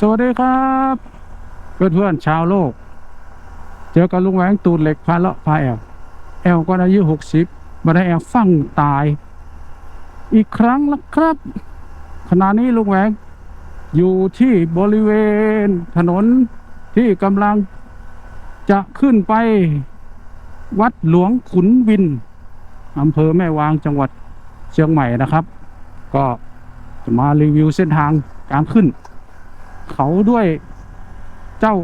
สวัสดีครับ เพื่อนเพื่อนๆชาวโลก เจอกับลุงแหวงตูดเหล็กพาเลาะพาแอลแอลก็อายุหกสิบมาได้แอลฟั่งตาย อีกครั้งแล้วครับ ขณะนี้ลุงแหวง อยู่ที่บริเวณถนนที่กำลังจะขึ้นไปวัดหลวงขุนวินอำเภอแม่วางจังหวัดเชียงใหม่นะครับ ก็จะมารีวิวเส้นทางการขึ้น เขาด้วยเจ้า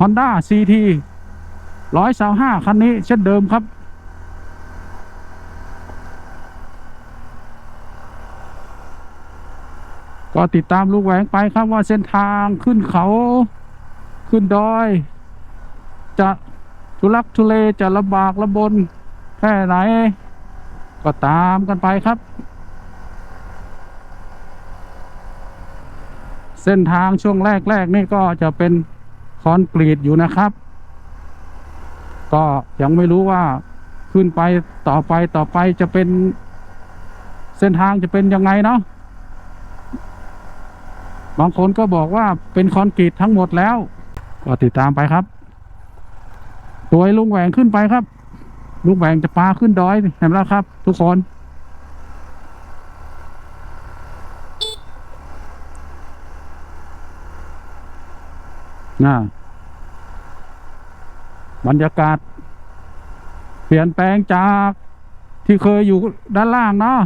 Honda CT 125คันนี้เช่นเดิมครับ ก็ติดตามลูกแหวงไปครับว่าเส้นทางขึ้นเขาขึ้นดอย จะทุลักทุเลจะลำบากลำบนแค่ไหน ก็ตามกันไปครับ เส้นทางช่วงแรกๆนี่ก็จะเป็นคอนกรีตอยู่นะครับ ก็ยังไม่รู้ว่าขึ้นไปต่อไปต่อไปจะเป็น เส้นทางจะเป็นยังไงเนาะบางคนก็บอกว่าเป็นคอนกรีตทั้งหมดแล้ว ก็ติดตามไปครับตัวลุงแหวงขึ้นไปครับ ลุงแหวงจะปาขึ้นดอยเห็นแล้วครับ ทุกคน นะบรรยากาศ เปลี่ยนแปลงจากที่เคยอยู่ด้านล่างเนาะ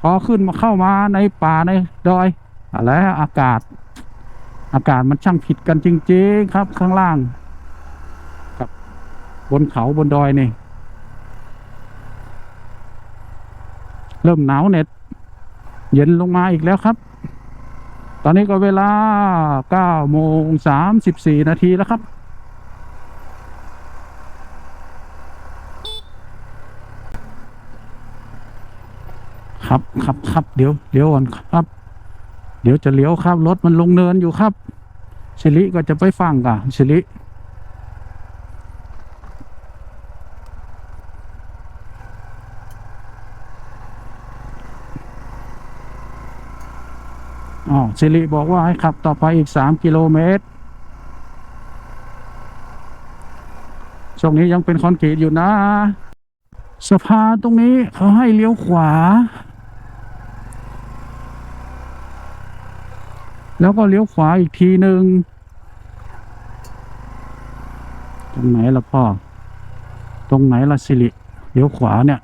พอขึ้นมาเข้ามาในป่าในดอยอะไรอากาศ อากาศมันช่างผิดกันจริง ๆ ครับ ข้างล่าง กับบนเขาบนดอยนี่ เริ่มหนาวเหน็ดเย็นลงมาอีกแล้วครับ ตอนนี้ก็เวลา9โมง34 นาทีแล้วครับ ครับครับครับเดี๋ยวเดี๋ยวก่อนครับ เดี๋ยวจะเลี้ยวครับ รถมันลงเนินอยู่ครับสิริก็จะไปฟังก่ะสิริ สิริบอกว่าให้ขับต่อไปอีกสามกิโลเมตร ช่วงนี้ยังเป็นคอนกรีตอยู่นะ สะพานตรงนี้เขาให้เลี้ยวขวา แล้วก็เลี้ยวขวาอีกทีหนึ่งตรงไหนล่ะพ่อ ตรงไหนล่ะสิริเลี้ยวขวาเนี่ย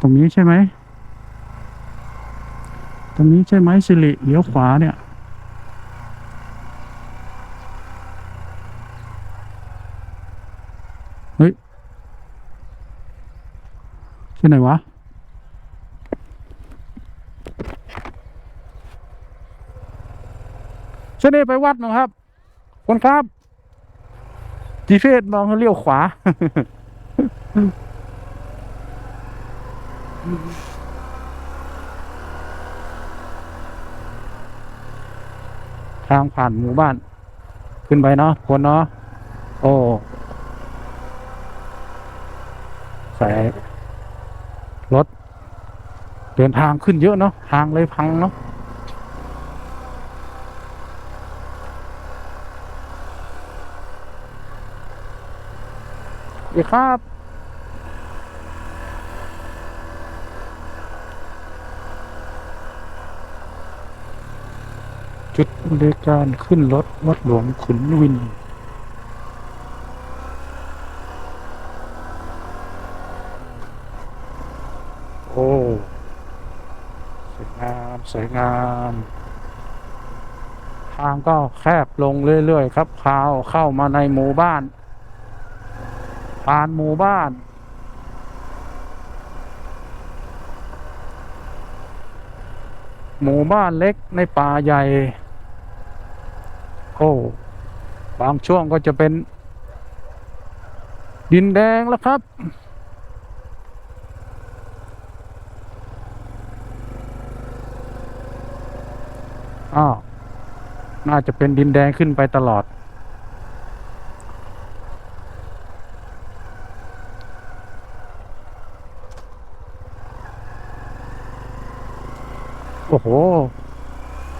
ตรงนี้ใช่ไหม ตรงนี้ใช่ไหมสิริเลี้ยวขวาเนี่ย เฮ้ยที่ไหนวะเช่นนี้ไปวัดนะครับ คนครับจีเฟสมองให้เลี้ยวขวา ทางผ่านหมู่บ้าน ขึ้นไปเนาะคนเนาะโอ้ใส่รถ เดินทางขึ้นเยอะเนาะทางเลยพังเนาะอีกครับ จุดบริการขึ้นรถวัดหลวงขุนวิน โอ้ สวยงาม สวยงาม ทางก็แคบลงเรื่อย ๆ ครับพาวเข้ามาในหมู่บ้าน ผ่านหมู่บ้านหมู่บ้านเล็กในป่าใหญ่ อ้บางช่วงก็จะเป็น ดินแดงแล้วครับ อ้าว น่าจะเป็นดินแดงขึ้นไปตลอด โอ้โห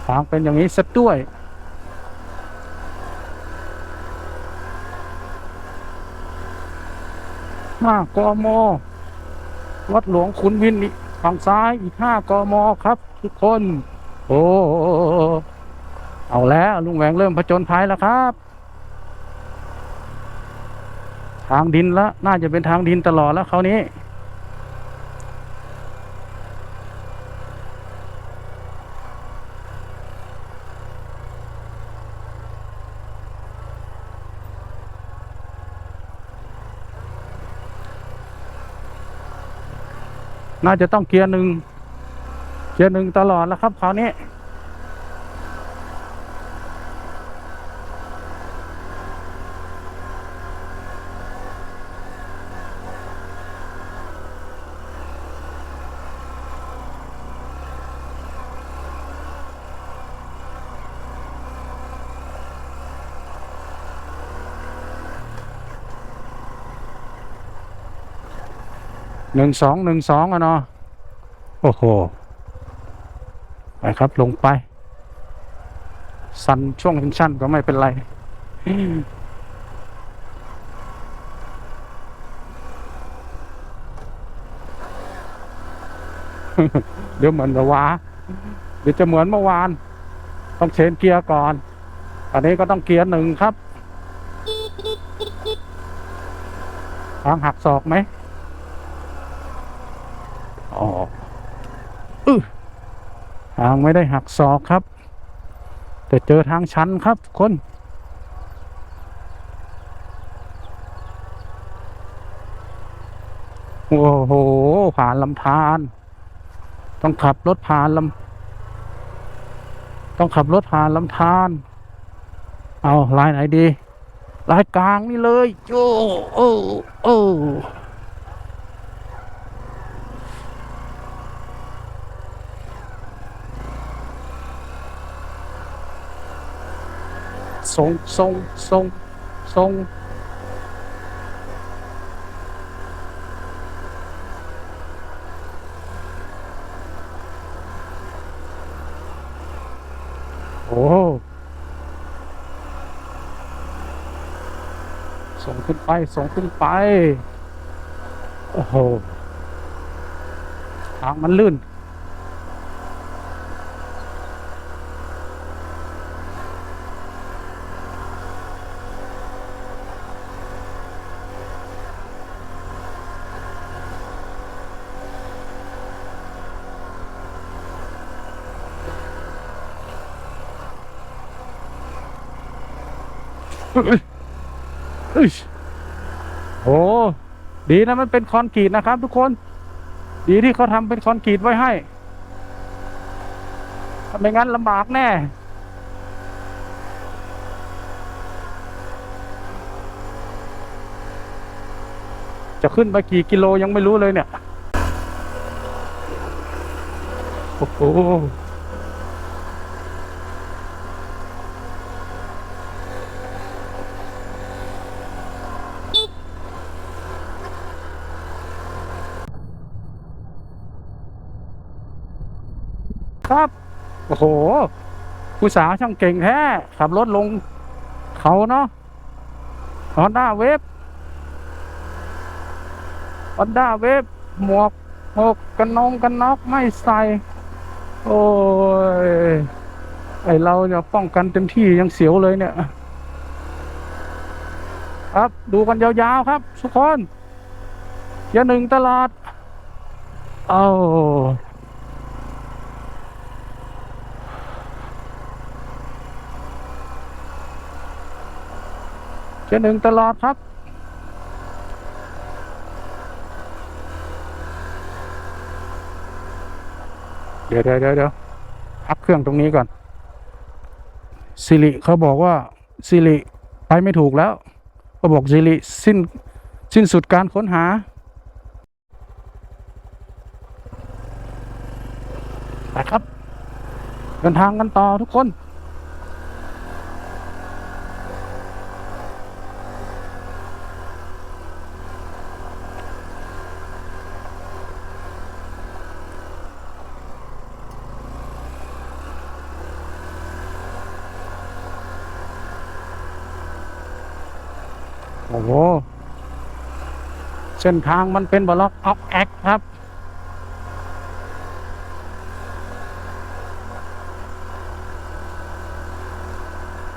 ทางเป็นอย่างนี้ซะด้วย ห้ากมวัดหลวงขุนวินอีกฝั่งซ้ายอีกห้ากมครับ ทุกคน โอ้เอาแล้วลุงแหวงเริ่มผจญภัยแล้วครับ ทางดินแล้วน่าจะเป็นทางดินตลอดแล้วคราวนี้ น่าจะต้องเกียร์หนึ่งเกียร์หนึ่งตลอดแล้วครับคราวนี้ หนึ่งสองหนึ่งสองอะเนาะโอ้โห ไปครับลงไป สันช่วงสั้นก็ไม่เป็นไรเดี๋ยวเหมือนเมื่อวานเดี๋ยวจะเหมือนเมื่อวาน ต้องเชนเกียร์ก่อน อันนี้ก็ต้องเกียร์หนึ่งครับทางหักศอกไหม อ๋ออื้อทางไม่ได้หักศอกครับ แต่เจอทางชันครับคนโอ้โห ผ่านลำธารต้องขับรถผ่านลำต้องขับรถผ่านลำธารเอาลายไหนดีลายกลางนี่เลยโอ้โอ้โอ้ ทรงทรงทรงทรงโอ้ส่งขึ้นไป ส่งขึ้นไป โอ้โห ทางมันลื่น เอ้ยเอ้ยโอ้ ดีนะมันเป็นคอนกรีตนะครับ ทุกคน ดีที่เขาทำเป็นคอนกรีตไว้ให้ถ้าไม่งั้นลำบากแน่จะขึ้นไปกี่กิโลยังไม่รู้เลยเนี่ย โอ้โห ครับ โอ้โหผู้สาวช่างเก่งแท้ขับรถลงเขาเนาะฮอนด้าเวฟฮอนด้าเวฟหมวกหมวกกันนงกันน็อกไม่ใส่ โอ้ย ไอเราจะป้องกันเต็มที่ยังเสียวเลยเนี่ย ครับดูกันยาวๆครับ ทุกคนอย่าหนึ่งตลาด เอา จะหนึ่งตลอดครับเดี๋ยวเดี๋ยวเดี๋ยวเดี๋ยวพักเครื่องตรงนี้ก่อนสิริเขาบอกว่าสิริไปไม่ถูกแล้วเขาบอกสิริสิ้นสิ้นสุดการค้นหาไปครับ เดินทางกันต่อทุกคน โอ้โห เส้นทางมันเป็นบล็อกออกแอกครับ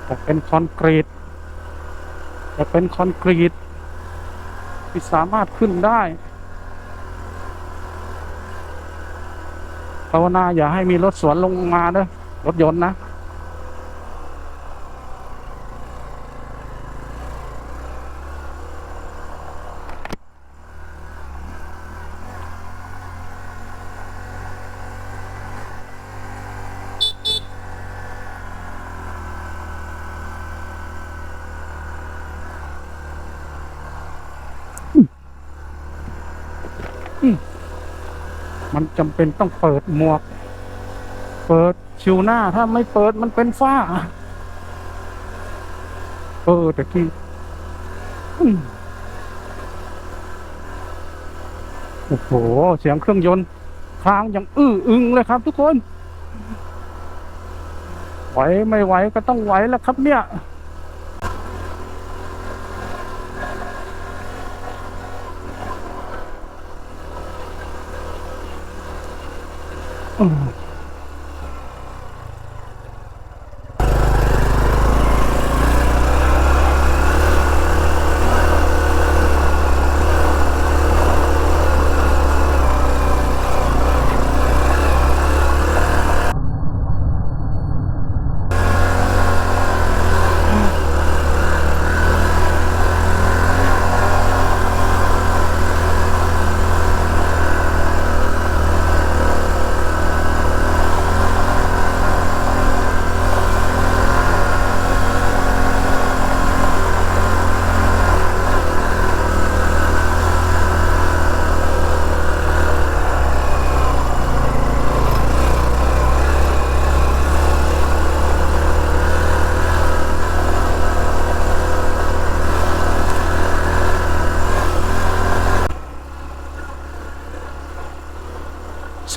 จะเป็นคอนกรีต จะเป็นคอนกรีต ที่สามารถขึ้นได้ภาวนาอย่าให้มีรถสวนลงมาเด้อรถยนต์นะ มันจำเป็นต้องเปิดหมวก เปิดชิวหน้า ถ้าไม่เปิดมันเป็นฝ้า เออต่กี้โอ้โห เสียงเครื่องยนต์ค้างยังอื้ออึงเลยครับทุกคน ไหวไม่ไหวก็ต้องไหวแล้วครับเนี่ย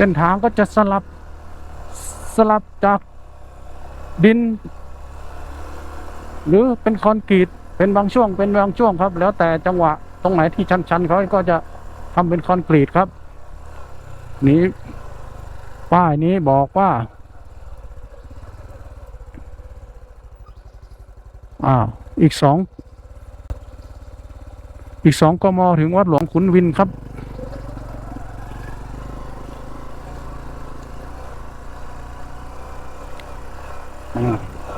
ส้นทางก็จะสลับสลับจากดิน หรือเป็นคอนกรีตเป็นบางช่วงเป็นบางช่วงครับ แล้วแต่จังหวะตรงไหนที่ชันๆเขาก็จะทำเป็นคอนกรีตครับ นี้ป้ายนี้บอกว่า อ้าวอีกสองอีกสองกมถึงวัดหลวงขุนวินครับ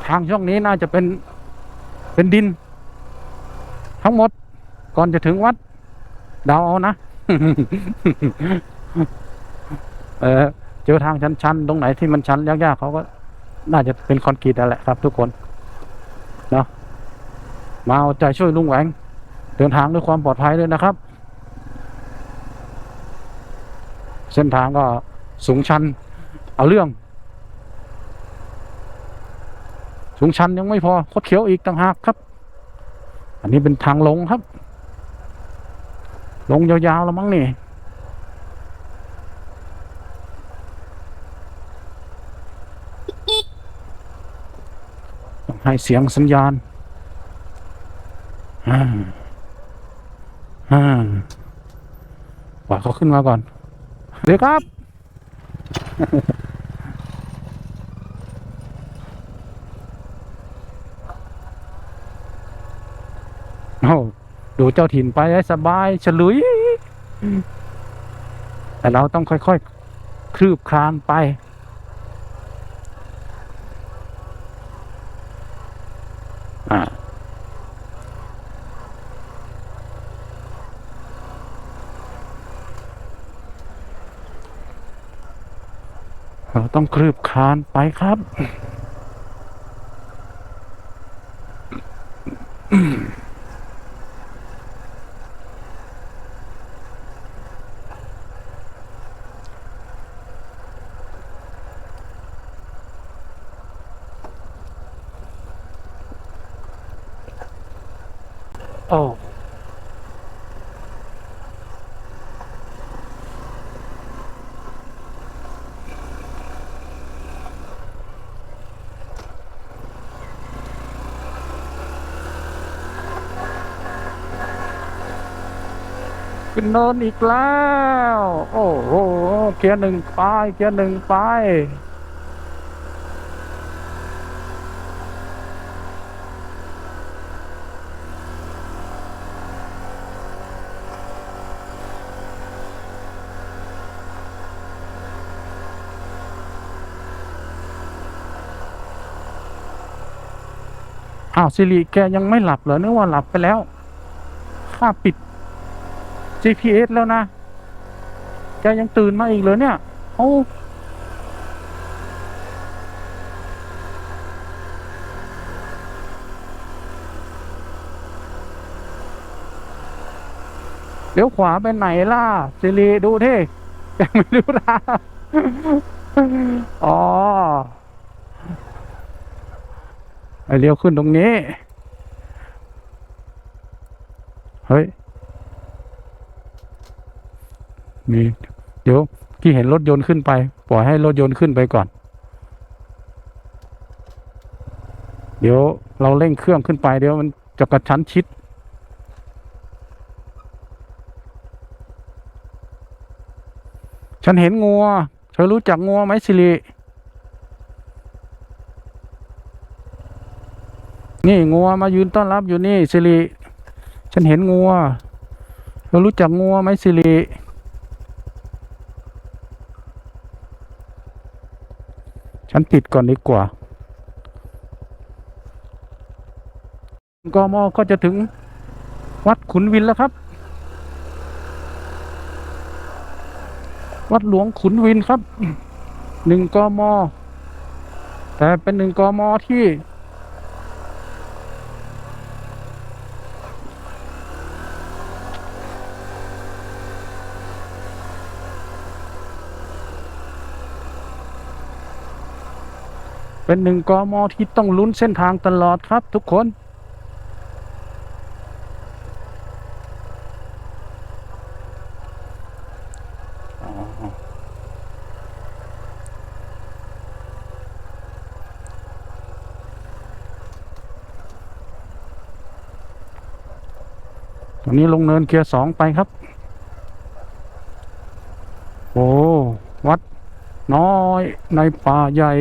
ทางช่วงนี้น่าจะเป็นเป็นดิน ทั้งหมด ก่อนจะถึงวัดเดาเอานะเออเจอทางชันๆตรงไหนที่มันชันยากๆเขาก็ น่าจะเป็นคอนกรีตนั่นแหละครับ ทุกคนเนาะมาเอาใจช่วยลุงแหวง เดินทางด้วยความปลอดภัยด้วยนะครับ เส้นทางก็สูงชัน เอาเรื่อง สูงชันยังไม่พอคดเขียวอีกต่างหากครับ อันนี้เป็นทางลงครับ ลงยาวๆแล้วมั้งนี่ต้องให้เสียงสัญญาณฮ่าฮ่าว่าเขาขึ้นมาก่อนเดี๋ยวครับ โอ้ดู เจ้าถิ่นไปให้สบายฉลุย แต่เราต้องค่อยๆ คลืบคลานไป อ่าเราต้องคลืบคลานไปครับ ขึ้นเนินอีกแล้ว โอ้โหเกียร์หนึ่งไปเกียร์หนึ่งไปอ้าวสิริแกยังไม่หลับเหรอนึกว่าหลับไปแล้ว ข้าปิด GPS แล้วนะแกยังตื่นมาอีกเหรอเนี่ยโอ้เดี๋ยวขวาไปไหนล่ะสิริดูที่ยังไม่รู้ทางอ๋อไอเลี้ยวขึ้นตรงนี้ เฮ้ย มี เดี๋ยวพี่เห็นรถยนต์ขึ้นไป ปล่อยให้รถยนต์ขึ้นไปก่อน เดี๋ยวเราเร่งเครื่องขึ้นไป เดี๋ยวมันจะกระชั้นชิด ฉันเห็นงัว เธอรู้จักงัวไหมสิริ นี่งัวมายืนต้อนรับอยู่นี่สิริ ฉันเห็นงัว เธอรู้จักงัวไหมสิริ ฉันปิดก่อนดีกว่า กมก็จะถึงวัดขุนวินแล้วครับ วัดหลวงขุนวินครับหนึ่งกมแต่เป็นหนึ่งกมที่ เป็นหนึ่งกมที่ต้องลุ้นเส้นทางตลอดครับทุกคน ตอนนี้ลงเนินเกียร์สองไปครับ โอ้ วัดน้อยในป่าใหญ่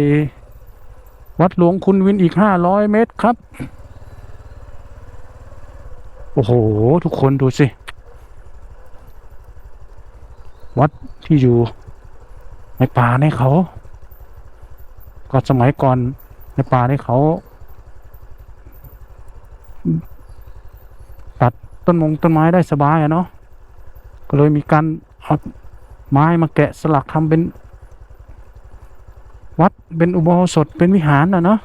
วัดหลวงคุณวินอีกห้าร้อยเมตรครับ โอ้โห ทุกคนดูสิ วัดที่อยู่ในป่าในเขา ก็สมัยก่อนในป่าในเขา ตัดต้นมงต้นไม้ได้สบายอะเนาะก็เลยมีการเอาไม้มาแกะสลักทำเป็น วัดเป็นอุโบสถเป็นวิหารนะเนาะ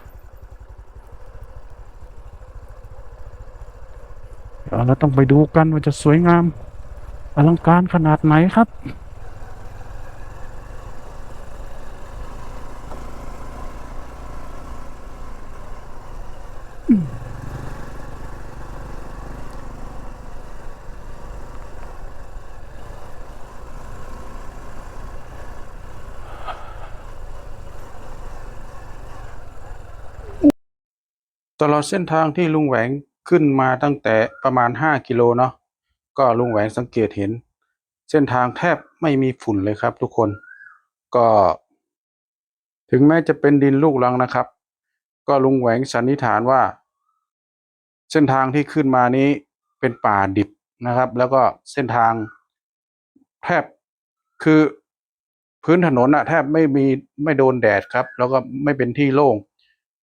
เดี๋ยวเราต้องไปดูกันว่าจะสวยงาม อลังการขนาดไหนครับ ตลอดเส้นทางที่ลุงแหวงขึ้นมาตั้งแต่ประมาณ 5 กิโลเนาะก็ลุงแหวงสังเกตเห็น เส้นทางแทบไม่มีฝุ่นเลยครับ ทุกคน ก็ ถึงแม้จะเป็นดินลูกรังนะครับ ก็ลุงแหวงสันนิษฐานว่า เส้นทางที่ขึ้นมานี้เป็นป่าดิบนะครับ แล้วก็เส้นทางแทบคือพื้นถนนอะแทบไม่มีไม่โดนแดดครับ แล้วก็ไม่เป็นที่โล่ง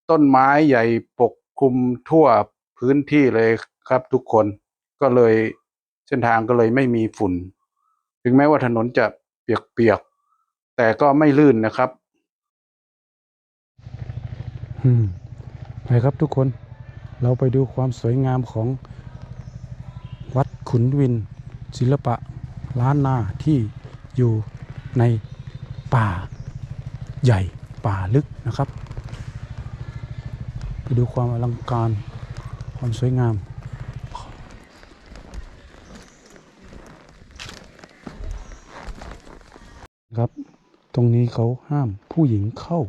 ต้นไม้ใหญ่ปก คุมทั่วพื้นที่เลยครับทุกคนก็เลยเส้นทางก็เลยไม่มีฝุ่น ถึงแม้ว่าถนนจะเปียกๆ แต่ก็ไม่ลื่นนะครับอืมไปครับทุกคนเราไปดูความสวยงามของวัดขุนวิน ศิลปะล้านนาที่อยู่ในป่าใหญ่ป่าลึกนะครับ ไปดูความอลังการ ความสวยงาม ครับ ตรงนี้เขาห้ามผู้หญิงเข้า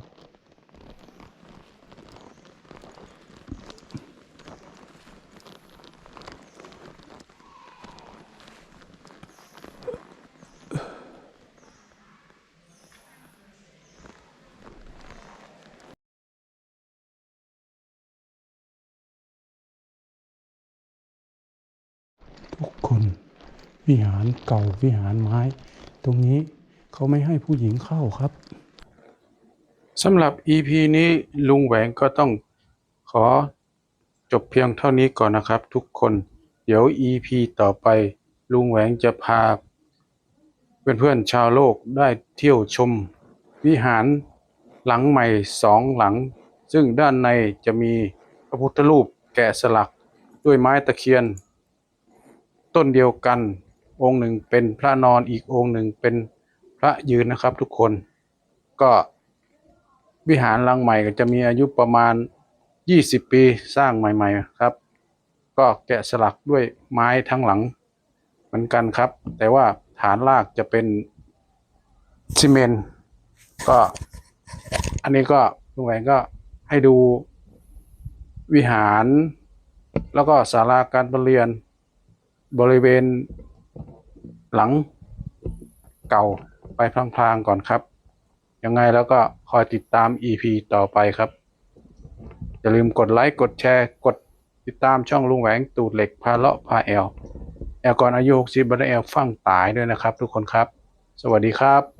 ทุกคน วิหารเก่าวิหารไม้ ตรงนี้เขาไม่ให้ผู้หญิงเข้าครับสำหรับ EP นี้ลุงแหวงก็ต้องขอจบเพียงเท่านี้ก่อนนะครับ ทุกคน เดี๋ยว EP ต่อไป ลุงแหวงจะพา เพื่อนๆชาวโลกได้เที่ยวชม วิหารหลังใหม่สองหลัง ซึ่งด้านในจะมีพระพุทธรูปแกะสลักด้วยไม้ตะเคียน ต้นเดียวกัน องค์หนึ่งเป็นพระนอนอีกองค์หนึ่งเป็นพระยืนนะครับ ทุกคนก็วิหารหลังใหม่ก็จะมีอายุประมาณ 20 ปีสร้างใหม่ ๆ ครับ ก็แกะสลักด้วยไม้ทั้งหลังเหมือนกันครับ แต่ว่าฐานรากจะเป็นซีเมนต์ก็อันนี้ก็ลุงแหวนก็ให้ดูวิหาร แล้วก็ศาลาการประเรียนบริเวณ หลังเก่าไปพลางๆก่อนครับ ยังไงแล้วก็คอยติดตาม EP ต่อไปครับ อย่าลืมกดไลค์กดแชร์ กดติดตามช่องลุงแหวงตูดเหล็กพาเลาะพาแอลแอลก่อนอายุ60บันไดแอลฟั่งตายด้วยนะครับ ทุกคนครับ สวัสดีครับ